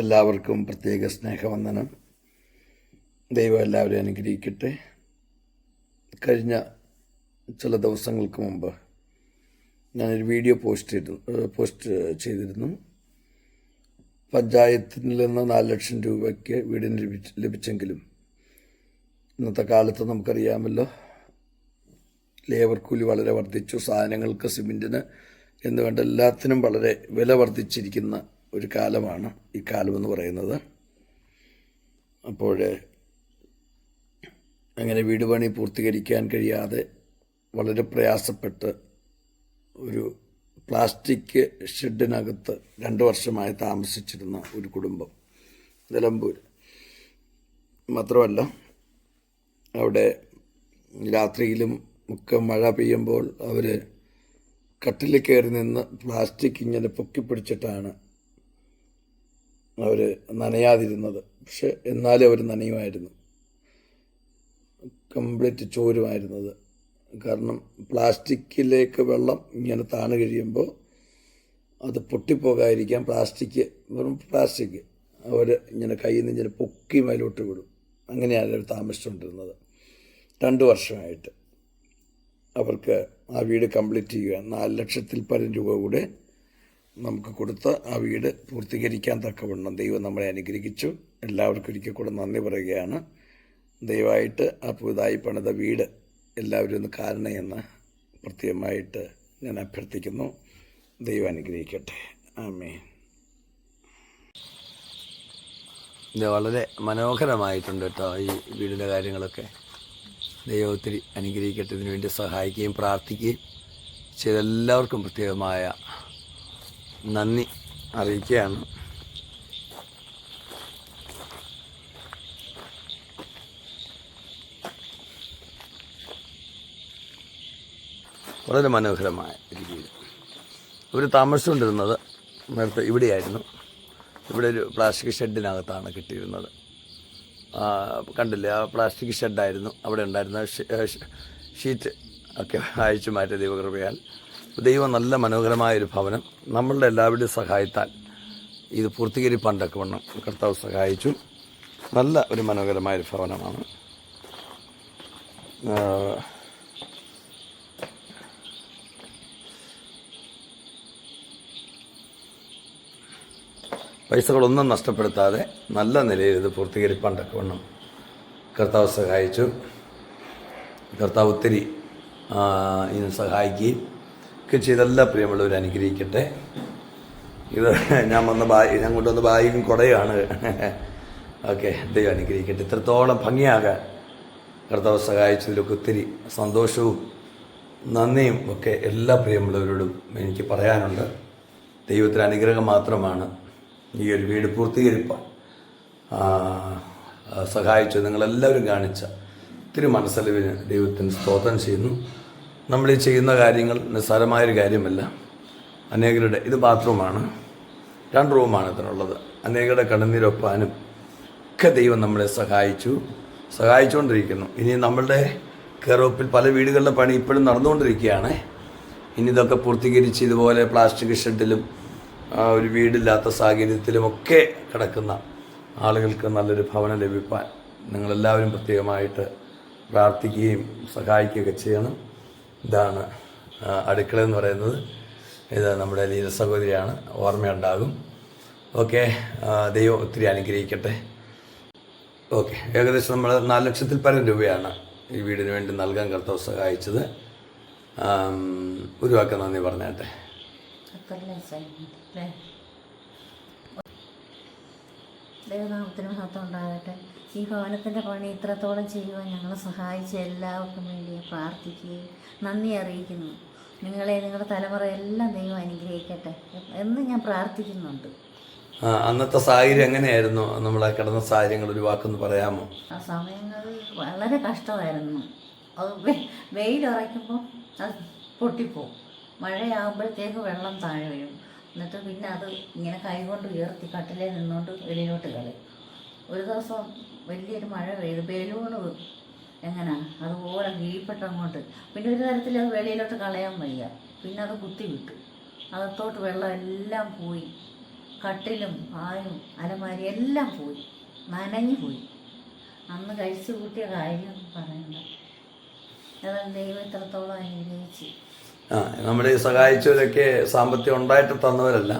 എല്ലാവർക്കും പ്രത്യേക സ്നേഹവന്ദനം. ദൈവം എല്ലാവരെയും അനുഗ്രഹിക്കട്ടെ. കഴിഞ്ഞ ചില ദിവസങ്ങൾക്ക് മുമ്പ് ഞാനൊരു വീഡിയോ പോസ്റ്റ് ചെയ്തു പോസ്റ്റ് ചെയ്തിരുന്നു. പഞ്ചായത്തിൽ നിന്ന് നാല് ലക്ഷം രൂപയ്ക്ക് വീടിന് ലഭിച്ചെങ്കിലും ഇന്നത്തെ കാലത്ത് നമുക്കറിയാമല്ലോ ലേബർ കൂലി വളരെ വർദ്ധിച്ചു സാധനങ്ങൾക്ക് സിമെന്റിന് എന്ന് വേണ്ട എല്ലാത്തിനും വളരെ വില വർദ്ധിച്ചിരിക്കുന്ന ഒരു കാലമാണ് ഈ കാലമെന്ന് പറയുന്നത്. അപ്പോൾ അങ്ങനെ വീട് പണി പൂർത്തീകരിക്കാൻ കഴിയാതെ വളരെ പ്രയാസപ്പെട്ട് ഒരു പ്ലാസ്റ്റിക് ഷെഡിനകത്ത് രണ്ട് വർഷമായി താമസിച്ചിരുന്ന ഒരു കുടുംബം നിലമ്പൂർ മാത്രമല്ല അവിടെ രാത്രിയിലും ഒക്കെ മഴ പെയ്യുമ്പോൾ അവർ കട്ടിൽ കയറി നിന്ന് പ്ലാസ്റ്റിക് ഇങ്ങനെ പൊക്കിപ്പിടിച്ചിട്ടാണ് അവർ നനയാതിരുന്നത്. പക്ഷെ എന്നാലും അവർ നനയുമായിരുന്നു. കംപ്ലീറ്റ് ചോരുമായിരുന്നത്. കാരണം പ്ലാസ്റ്റിക്കിലേക്ക് വെള്ളം ഇങ്ങനെ താണു കഴിയുമ്പോൾ അത് പൊട്ടിപ്പോകാതിരിക്കാൻ പ്ലാസ്റ്റിക് വെറും പ്ലാസ്റ്റിക് അവർ ഇങ്ങനെ കയ്യിൽ നിന്ന് ഇങ്ങനെ പൊക്കി മേലോട്ട് വിടും. അങ്ങനെയാണ് അവർ താമസിച്ചുകൊണ്ടിരുന്നത്. രണ്ട് വർഷമായിട്ട്. അവർക്ക് ആ വീട് കംപ്ലീറ്റ് ചെയ്യുക നാല് ലക്ഷത്തിൽ പരം രൂപ കൂടെ നമുക്ക് കൊടുത്ത് ആ വീട് പൂർത്തീകരിക്കാൻ തക്കവണ്ണം ദൈവം നമ്മളെ അനുഗ്രഹിച്ചു. എല്ലാവർക്കും ഒരിക്കൽ കൂടെ നന്ദി പറയുകയാണ്. ദയവായിട്ട് ആ പുതുതായി പണിത വീട് എല്ലാവരും ഒന്ന് കാരണയെന്ന് പ്രത്യേകമായിട്ട് ഞാൻ അഭ്യർത്ഥിക്കുന്നു. ദൈവം അനുഗ്രഹിക്കട്ടെ. ആമേ ഇത് വളരെ മനോഹരമായിട്ടുണ്ട് കേട്ടോ ഈ വീടിന്റെ കാര്യങ്ങളൊക്കെ. ദൈവം ഒത്തിരി അനുഗ്രഹിക്കട്ടെ ഇതിനു വേണ്ടി സഹായിക്കുകയും പ്രാർത്ഥിക്കുകയും ചെയ്തെല്ലാവർക്കും പ്രത്യേകമായ നന്ദി അറിയിക്കുകയാണ്. വളരെ മനോഹരമായ രീതിയിൽ. ഇവർ താമസിച്ചുകൊണ്ടിരുന്നത് നേരത്തെ ഇവിടെയായിരുന്നു. ഇവിടെ ഒരു പ്ലാസ്റ്റിക് ഷെഡിനകത്താണ് കിട്ടിയിരുന്നത്. കണ്ടില്ലേ ആ പ്ലാസ്റ്റിക് ഷെഡായിരുന്നു. അവിടെ ഉണ്ടായിരുന്ന ഷീറ്റ് ഒക്കെ അയച്ചു മാറ്റിയ ദൈവകൃപയാൽ ദൈവം നല്ല മനോഹരമായൊരു ഭവനം നമ്മളുടെ എല്ലാവരുടെയും സഹായത്താൽ ഇത് പൂർത്തീകരിപ്പാൻ തക്കവണ്ണം കർത്താവ് സഹായിച്ചു. നല്ല ഒരു മനോഹരമായൊരു ഭവനമാണ്. പൈസകളൊന്നും നഷ്ടപ്പെടുത്താതെ നല്ല നിലയിൽ ഇത് പൂർത്തീകരിപ്പാൻ തക്കവണ്ണം കർത്താവ് സഹായിച്ചു. കർത്താവ് ഒത്തിരി ഇതിന് സഹായിക്കുകയും ഒക്കെ ചെയ്ത പ്രിയമുള്ളവർ അനുഗ്രഹിക്കട്ടെ. ഇത് ഞാൻ വന്ന ബാഗ് ഞാൻ കൊണ്ടുവന്ന ബാഗും കുടയാണ് ഓക്കെ ദൈവം അനുഗ്രഹിക്കട്ടെ. ഇത്രത്തോളം ഭംഗിയാകാൻ കർത്താവ് സഹായിച്ചതിലൊക്കെ ഒത്തിരി സന്തോഷവും നന്ദിയും ഒക്കെ എല്ലാ പ്രിയമുള്ളവരോടും എനിക്ക് പറയാനുണ്ട്. ദൈവത്തിന് അനുഗ്രഹം മാത്രമാണ് ഈ ഒരു വീട് പൂർത്തീകരിപ്പാൻ സഹായിച്ചു നിങ്ങളെല്ലാവരും കാണിച്ച ഒത്തിരി മനസ്സലവിന് ദൈവത്തിന് സ്തോത്രം ചെയ്യുന്നു. നമ്മൾ ഈ ചെയ്യുന്ന കാര്യങ്ങൾ നിസ്സാരമായൊരു കാര്യമല്ല. അനേകരുടെ ഇത് ബാത്റൂമാണ്. രണ്ട് റൂമാണ് ഇതിനുള്ളത്. അനേകരുടെ കണ്ണുനീരൊപ്പാനും ഒക്കെ ദൈവം നമ്മളെ സഹായിച്ചു സഹായിച്ചുകൊണ്ടിരിക്കുന്നു. ഇനി നമ്മളുടെ കെയറോപ്പിൽ പല വീടുകളുടെ പണി ഇപ്പോഴും നടന്നുകൊണ്ടിരിക്കുകയാണ്. ഇനി ഇതൊക്കെ പൂർത്തീകരിച്ച് ഇതുപോലെ പ്ലാസ്റ്റിക് ഷെഡിലും ഒരു വീടില്ലാത്ത സാഹചര്യത്തിലുമൊക്കെ കിടക്കുന്ന ആളുകൾക്ക് നല്ലൊരു ഭവനം ലഭിക്കാൻ നിങ്ങളെല്ലാവരും പ്രത്യേകമായിട്ട് പ്രാർത്ഥിക്കുകയും സഹായിക്കുകയൊക്കെ ചെയ്യണം. ഇതാണ് അടുക്കള എന്ന് പറയുന്നത്. ഇത് നമ്മുടെ ലീല സഹോദരിയാണ്. ഓർമ്മയുണ്ടാകും. ഓക്കെ ദൈവം ഒത്തിരി അനുഗ്രഹിക്കട്ടെ. ഓക്കെ ഏകദേശം നമ്മൾ നാല് ലക്ഷത്തിൽ പരം രൂപയാണ് ഈ വീടിന് വേണ്ടി നൽകാൻ കർത്താവ് സഹായിച്ചത്. ഒരു വാക്ക് നന്ദി പറഞ്ഞാട്ടെ. ദൈവനാമത്തിന് മഹത്വം ഉണ്ടാകട്ടെ. ഈ ഭവനത്തിന്റെ പണി ഇത്രത്തോളം ചെയ്യുവാൻ ഞങ്ങൾ സഹായിച്ച എല്ലാവർക്കും വേണ്ടി പ്രാർത്ഥിക്കുകയും നന്ദി അറിയിക്കുന്നു. നിങ്ങളെ നിങ്ങളുടെ തലമുറ എല്ലാം ദൈവം അനുഗ്രഹിക്കട്ടെ. എന്ന് ഞാൻ പ്രാർത്ഥിക്കുന്നുണ്ട്. അന്നത്തെ സാഹചര്യം എങ്ങനെയായിരുന്നു? നമ്മളെ കിടന്ന സാഹചര്യങ്ങൾ ഒരു വാക്കൊന്ന് പറയാമോ? ആ സമയങ്ങളിൽ വളരെ കഷ്ടമായിരുന്നു. അത് ഉറയ്ക്കുമ്പോൾ വെയിലുറയ്ക്കുമ്പോൾ അത് പൊട്ടിപ്പോവും. മഴയാകുമ്പോഴത്തേക്ക് വെള്ളം താഴെ വീഴും. എന്നിട്ട് പിന്നെ അത് ഇങ്ങനെ കൈകൊണ്ട് ഉയർത്തി കട്ടിലേ നിന്നുകൊണ്ട് വെളിയിലോട്ട് കളി. ഒരു ദിവസം വലിയൊരു മഴ പെയ്തു. ബലൂണ് എങ്ങനെ? അതുപോലെ കീഴ്പ്പെട്ട അങ്ങോട്ട്. പിന്നെ ഒരു തരത്തിൽ അത് വെളിയിലോട്ട് കളയാൻ വയ്യ. പിന്നെ അത് കുത്തി വിട്ടു. അകത്തോട്ട് വെള്ളം എല്ലാം പോയി. കട്ടിലും പായും അലമാരി എല്ലാം പോയി. നനഞ്ഞു പോയി. അന്ന് കഴിച്ചു കൂട്ടിയ കാര്യം പറയണ്ട. അതാണ് ദൈവം ഇത്രത്തോളം അനുഗ്രഹിച്ച്. ആ നമ്മളെ സഹായിച്ചവരൊക്കെ സാമ്പത്തികം ഉണ്ടായിട്ട് തന്നവരല്ല.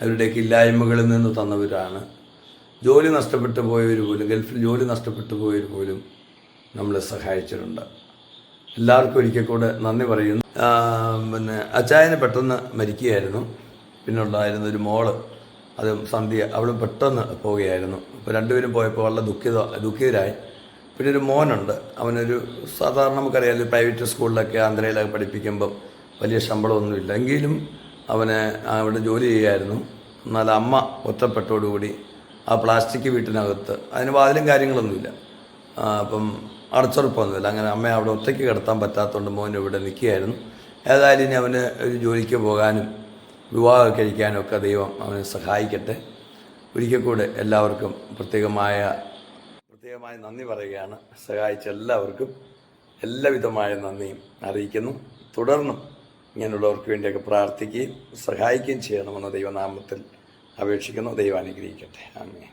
അവരുടെയൊക്കെ ഇല്ലായ്മകളിൽ നിന്ന് തന്നവരാണ്. ജോലി നഷ്ടപ്പെട്ടു പോയവർ പോലും ഗൾഫിൽ ജോലി നഷ്ടപ്പെട്ടു പോയവർ പോലും നമ്മളെ സഹായിച്ചിട്ടുണ്ട്. എല്ലാവർക്കും ഒരിക്കൽ കൂടെ നന്ദി പറയുന്നു. പിന്നെ അച്ചായന് പെട്ടെന്ന് മരിക്കുകയായിരുന്നു. പിന്നെ ഉണ്ടായിരുന്ന ഒരു മോൾ അത് സന്ധ്യ അവൾ പെട്ടെന്ന് പോവുകയായിരുന്നു. അപ്പോൾ രണ്ടുപേരും പോയപ്പോൾ വളരെ ദുഃഖിത ദുഃഖിതരായി. പിന്നെ ഒരു മോനുണ്ട്. അവനൊരു സാധാരണ നമുക്കറിയാം ഒരു പ്രൈവറ്റ് സ്കൂളിലൊക്കെ ആന്ധ്രയിലൊക്കെ പഠിപ്പിക്കുമ്പം വലിയ ശമ്പളമൊന്നുമില്ല. എങ്കിലും അവന് അവിടെ ജോലി ചെയ്യായിരുന്നു. എന്നാൽ അമ്മ ഒറ്റപ്പെട്ടോടുകൂടി ആ പ്ലാസ്റ്റിക് വീട്ടിനകത്ത് അതിന് വാതിലും കാര്യങ്ങളൊന്നുമില്ല. അപ്പം അടച്ചുറപ്പൊന്നുമില്ല. അങ്ങനെ അമ്മയെ അവിടെ ഒറ്റയ്ക്ക് കിടത്താൻ പറ്റാത്തതുകൊണ്ട് മോൻ ഇവിടെ നിൽക്കുകയായിരുന്നു. ഏതായാലും ഇനി അവന് ഒരു ജോലിക്ക് പോകാനും വിവാഹം കഴിക്കാനും ഒക്കെ ദൈവം അവനെ സഹായിക്കട്ടെ. ഒരിക്കൽ കൂടെ എല്ലാവർക്കും പ്രത്യേകമായ പ്രത്യേകമായി നന്ദി പറയുകയാണ്. സഹായിച്ച എല്ലാവർക്കും എല്ലാവിധമായ നന്ദിയും അറിയിക്കുന്നു. തുടർന്നും ഇങ്ങനെയുള്ളവർക്ക് വേണ്ടിയൊക്കെ പ്രാർത്ഥിക്കുകയും സഹായിക്കുകയും ചെയ്യണമെന്ന് ദൈവനാമത്തിൽ അപേക്ഷിക്കുന്നു. ദൈവം അനുഗ്രഹിക്കട്ടെ. ആമേ